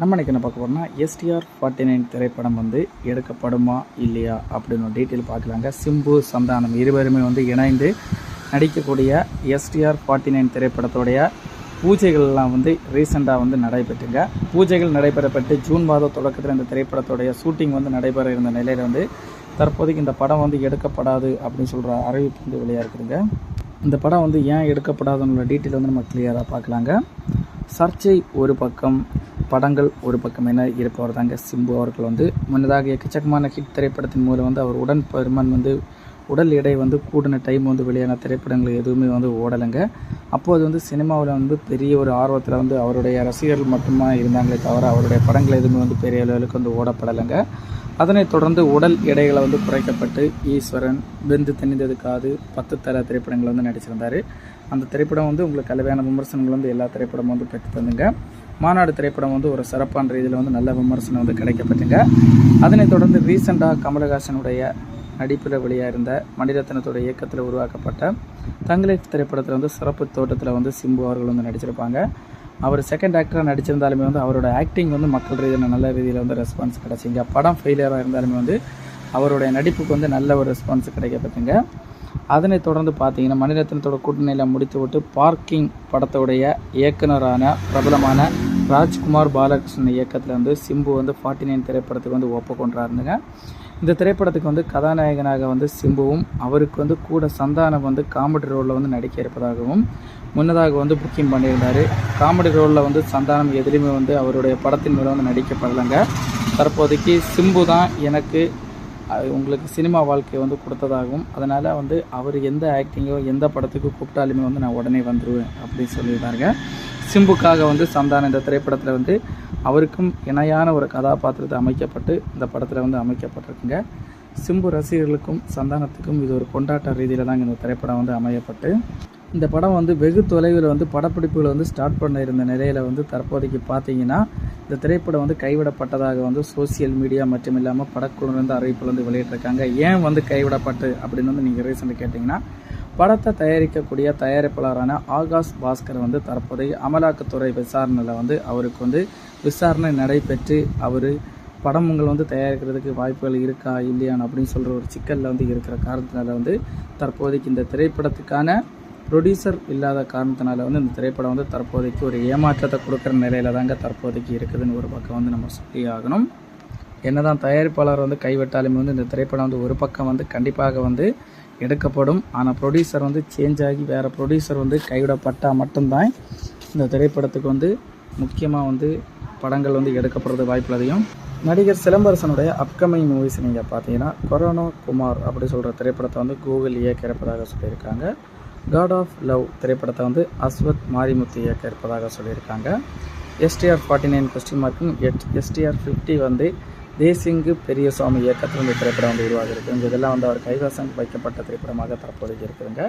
நம்ம இன்னைக்கு என்ன பார்க்க போகிறோம்னா எஸ்டிஆர் ஃபார்ட்டி நைன் திரைப்படம் வந்து எடுக்கப்படுமா இல்லையா அப்படின்னு ஒரு டீட்டெயில் பார்க்கலாங்க. சிம்பு சந்தானம் இருவருமே வந்து இணைந்து நடிக்கக்கூடிய எஸ்டிஆர் ஃபார்ட்டி நைன் திரைப்படத்துடைய பூஜைகள்லாம் வந்து ரீசெண்டாக வந்து நடைபெற்றுங்க. பூஜைகள் நடைபெறப்பட்டு ஜூன் மாத தொடக்கத்தில் இந்த திரைப்படத்துடைய ஷூட்டிங் வந்து நடைபெற இருந்த நிலையில் வந்து தற்போதைக்கு இந்த படம் வந்து எடுக்கப்படாது அப்படின்னு சொல்கிற அறிவிப்பு வந்து வெளியாக இருக்குதுங்க. இந்த படம் வந்து ஏன் எடுக்கப்படாதுன்னு டீட்டெயில் வந்து நம்ம கிளியராக பார்க்கலாங்க. சர்ச்சை ஒரு பக்கம் படங்கள் ஒரு பக்கம் என இருப்பவர் தாங்க சிம்பு அவர்கள் வந்து. முன்னதாக எக்கச்சக்கமான ஹிட் திரைப்படத்தின் மூலம் வந்து அவர் உடன் பெருமன் வந்து உடல் எடை வந்து கூடின டைம் வந்து வெளியான திரைப்படங்கள் எதுவுமே வந்து ஓடலைங்க. அப்போது வந்து சினிமாவில் வந்து பெரிய ஒரு ஆர்வத்தில் வந்து அவருடைய ரசிகர்கள் மட்டுமா இருந்தாங்களே தவிர அவருடைய படங்கள் எதுவுமே வந்து பெரிய அளவுக்கு வந்து ஓடப்படலைங்க. அதனைத் தொடர்ந்து உடல் எடைகளை வந்து குறைக்கப்பட்டு ஈஸ்வரன் வெந்து தணிந்தது காது பத்து தர திரைப்படங்கள் வந்து நடிச்சிருந்தார். அந்த திரைப்படம் வந்து உங்களுக்கு கலவையான விமர்சனங்கள் வந்து எல்லா திரைப்படமும் வந்து பெற்று தந்துங்க. மாநாடு திரைப்படம் வந்து ஒரு சிறப்பான ரீதியில் வந்து நல்ல விமர்சனம் வந்து கிடைக்கப்பட்டுங்க. அதனைத் தொடர்ந்து ரீசெண்டாக கமலஹாசனுடைய நடிப்பில் வெளியாக இருந்த மணிரத்னத்தோட இயக்கத்தில் உருவாக்கப்பட்ட தங்கலை திரைப்படத்தில் வந்து சிறப்பு தோட்டத்தில் வந்து சிம்பு அவர்கள் வந்து நடிச்சிருப்பாங்க. அவர் செகண்ட் ஆக்டராக நடிச்சிருந்தாலுமே வந்து அவரோட ஆக்டிங் வந்து மக்கள் ரீதியில் நல்ல ரீதியில் வந்து ரெஸ்பான்ஸ் கிடச்சிங்க. படம் ஃபெயிலியராக இருந்தாலுமே வந்து அவருடைய நடிப்புக்கு வந்து நல்ல ஒரு ரெஸ்பான்ஸ் கிடைக்கப்பட்டுங்க. அதனைத் தொடர்ந்து பார்த்தீங்கன்னா மணிரத்னத்தோட கூட்டணியில் முடித்து விட்டு பார்க்கிங் படத்துடைய இயக்குனரான பிரபலமான ராஜ்குமார் பாலகிருஷ்ணன் இயக்கத்தில் வந்து சிம்பு வந்து ஃபார்ட்டி நைன் திரைப்படத்துக்கு வந்து ஒப்புக்கொண்டாருந்துங்க இந்த திரைப்படத்துக்கு வந்து கதாநாயகனாக வந்து சிம்புவும் அவருக்கு வந்து கூட சந்தானம் வந்து காமெடி ரோலில் வந்து நடிக்க இருப்பதாகவும் முன்னதாக வந்து புக்கிங் பண்ணியிருந்தார். காமெடி ரோலில் வந்து சந்தானம் எதிலுமே வந்து அவருடைய படத்தின் மூலம் வந்து நடிக்கப்படலைங்க. தற்போதைக்கு சிம்பு தான் எனக்கு உங்களுக்கு சினிமா வாழ்க்கையை வந்து கொடுத்ததாகவும் அதனால் வந்து அவர் எந்த ஆக்டிங்கோ எந்த படத்துக்கு கூப்பிட்டாலுமே வந்து நான் உடனே வந்துடுவேன் அப்படின்னு சொல்லியிருந்தாருங்க. சிம்புக்காக வந்து சந்தானம் இந்த திரைப்படத்தில் வந்து அவருக்கும் இணையான ஒரு கதாபாத்திரத்தை அமைக்கப்பட்டு இந்த படத்தில் வந்து அமைக்கப்பட்டிருக்குங்க. சிம்பு ரசிகர்களுக்கும் சந்தானத்துக்கும் இது ஒரு கொண்டாட்ட ரீதியில் தான் இந்த திரைப்படம் வந்து அமையப்பட்டு இந்த படம் வந்து வெகு தொலைவில் வந்து படப்பிடிப்புகளை வந்து ஸ்டார்ட் பண்ண இருந்த நிலையில் வந்து தற்போதைக்கு பார்த்தீங்கன்னா இந்த திரைப்படம் வந்து கைவிடப்பட்டதாக வந்து சோசியல் மீடியா மட்டும் இல்லாமல் படக்குழுவிலிருந்து அறிவிப்பில் வந்து வெளியிட்டிருக்காங்க. ஏன் வந்து கைவிடப்பட்டு அப்படின்னு வந்து நீங்கள் ரீசன் கேட்டிங்கன்னா படத்தை தயாரிக்கக்கூடிய தயாரிப்பாளரான ஆகாஷ் பாஸ்கர் வந்து தற்போதைய அமலாக்கத்துறை விசாரணையில் வந்து அவருக்கு வந்து விசாரணை நடைபெற்று அவர் படங்கள் வந்து தயாரிக்கிறதுக்கு வாய்ப்புகள் இருக்கா இல்லையான்னு அப்படின்னு சொல்கிற ஒரு சிக்கலில் வந்து இருக்கிற காரணத்தினால வந்து தற்போதைக்கு இந்த திரைப்படத்துக்கான ப்ரொடியூசர் இல்லாத காரணத்தினால வந்து இந்த திரைப்படம் வந்து தற்போதைக்கு ஒரு ஏமாற்றத்தை கொடுக்குற நிலையில தாங்க தற்போதைக்கு இருக்குதுன்னு ஒரு பக்கம் வந்து நம்ம சொல்லி ஆகணும். என்னதான் தயாரிப்பாளர் வந்து கைவிட்டாலுமே வந்து இந்த திரைப்படம் வந்து ஒரு பக்கம் வந்து கண்டிப்பாக வந்து எடுக்கப்படும். ஆனால் ப்ரொடியூசர் வந்து சேஞ்ச் ஆகி வேறு ப்ரொடியூசர் வந்து கைவிடப்பட்டால் மட்டும்தான் இந்த திரைப்படத்துக்கு வந்து முக்கியமாக வந்து படங்கள் வந்து எடுக்கப்படுறது வாய்ப்புள்ளதையும் நடிகர் சிலம்பரசனுடைய அப்கமிங் மூவிஸ் நீங்கள் பார்த்தீங்கன்னா கொரோனா குமார் அப்படி சொல்கிற திரைப்படத்தை வந்து கூகுள் இயக்க இருப்பதாக சொல்லியிருக்காங்க. காட் ஆஃப் லவ் திரைப்படத்தை வந்து அஸ்வத் மாரிமுத்து இயக்க இருப்பதாக சொல்லியிருக்காங்க எஸ்டிஆர் ஃபார்ட்டி நைன் கொஸ்டின் மார்க்கும் எஸ்டிஆர் ஃபிஃப்டி வந்து தேசிங்கு பெரியசாமி இயக்கத்தில் இந்த திரைப்படம் வந்து உருவாகிருக்கு இதெல்லாம் வந்து அவர் கைவசம் வைக்கப்பட்ட திரைப்படமாக தற்போதைக்கு இருக்குதுங்க.